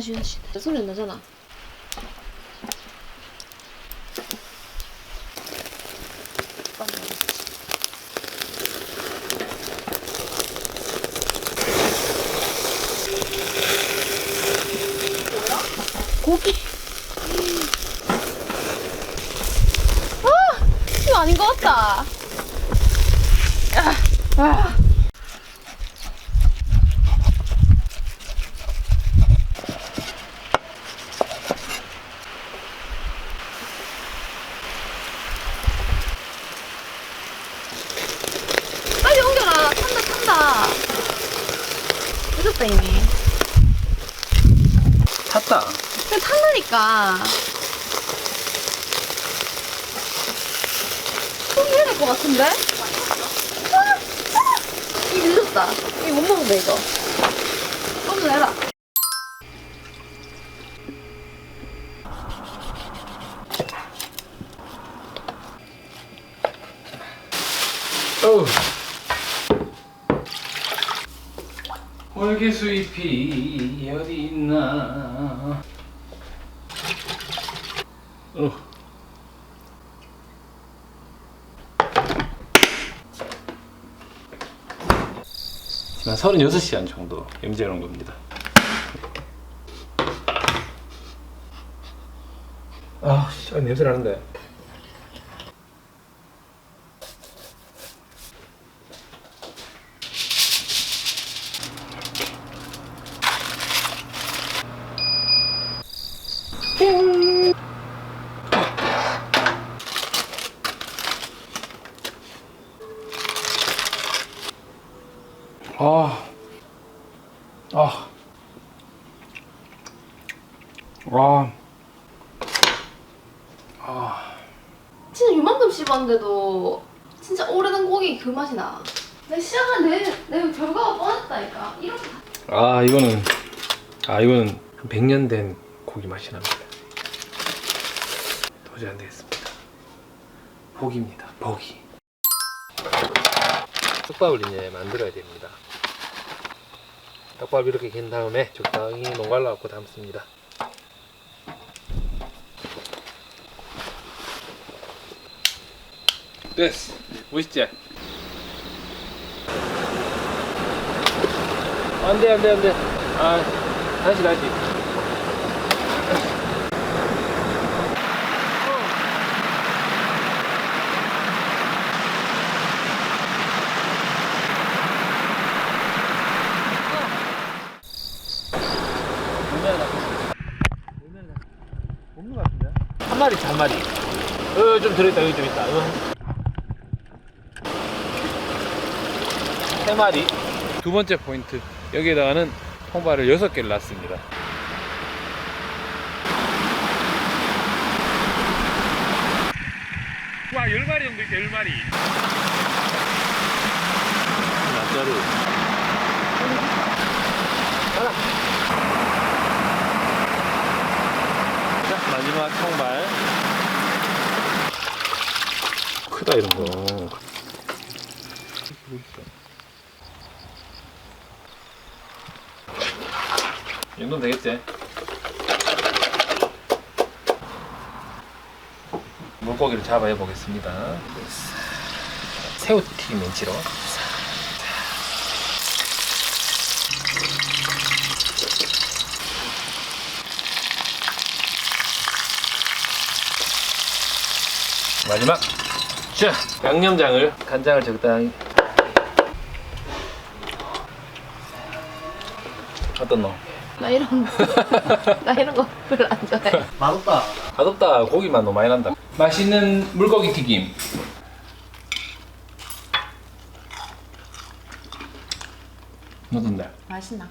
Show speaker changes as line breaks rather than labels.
다시 다시 소리 안 나잖아. 고기? 아 이거 아닌 것 같다. 아, 아. 빨리 옮겨라 탄다 탄다 늦었다 이미
탔다.
그냥 탄다니까 포기해야 될 것 같은데? 아, 아, 이 늦었다 이거 못 먹는다 이거 좀 내라
어우. 월계 수 잎이 어디 있나? 어. 한 36시간 정도 염지해 놓은 겁니다. 아, 씨, 아, 냄새 나는데. 아, 아, 아, 아,
진짜 이만큼 씹었는데도 진짜 오래된 고기 그 맛이 나. 내 시작한 내, 내 결과가 뻔했다니까. 이렇게 다-
아 이거는 아 이거는 한 100년 된 고기 맛이 납니다. 안 되겠습니다. 포기입니다. 포기. 떡밥을 이제 만들어야 됩니다. 떡밥 이렇게 갠 다음에 적당히 농갈라 갖고 담습니다. 됐어. 보시죠. 안돼 안 돼 안 돼. 아 다시 다시. 없는 것 같은데? 한 마리 한 마리. 어 좀 들어있다 여기 좀 있다. 어. 세 마리. 두 번째 포인트. 여기에다가는 통발을 여섯 개를 놨습니다. 와, 열 마리 정도 있다, 열 마리. 낱자루. 하나. 마지막 통발. 크다, 이런 거. 이 정도면 되겠지? 물고기를 잡아야 보겠습니다. 새우튀김 멘치로. 마지막 자 양념장을 간장을 적당히 어떤 놈?
나 이런 나 이런 거 별로 안 좋아해.
맛없다.
맛없다 고기만 너무 많이 난다 맛있는 물고기 튀김 어떤데?
맛있나?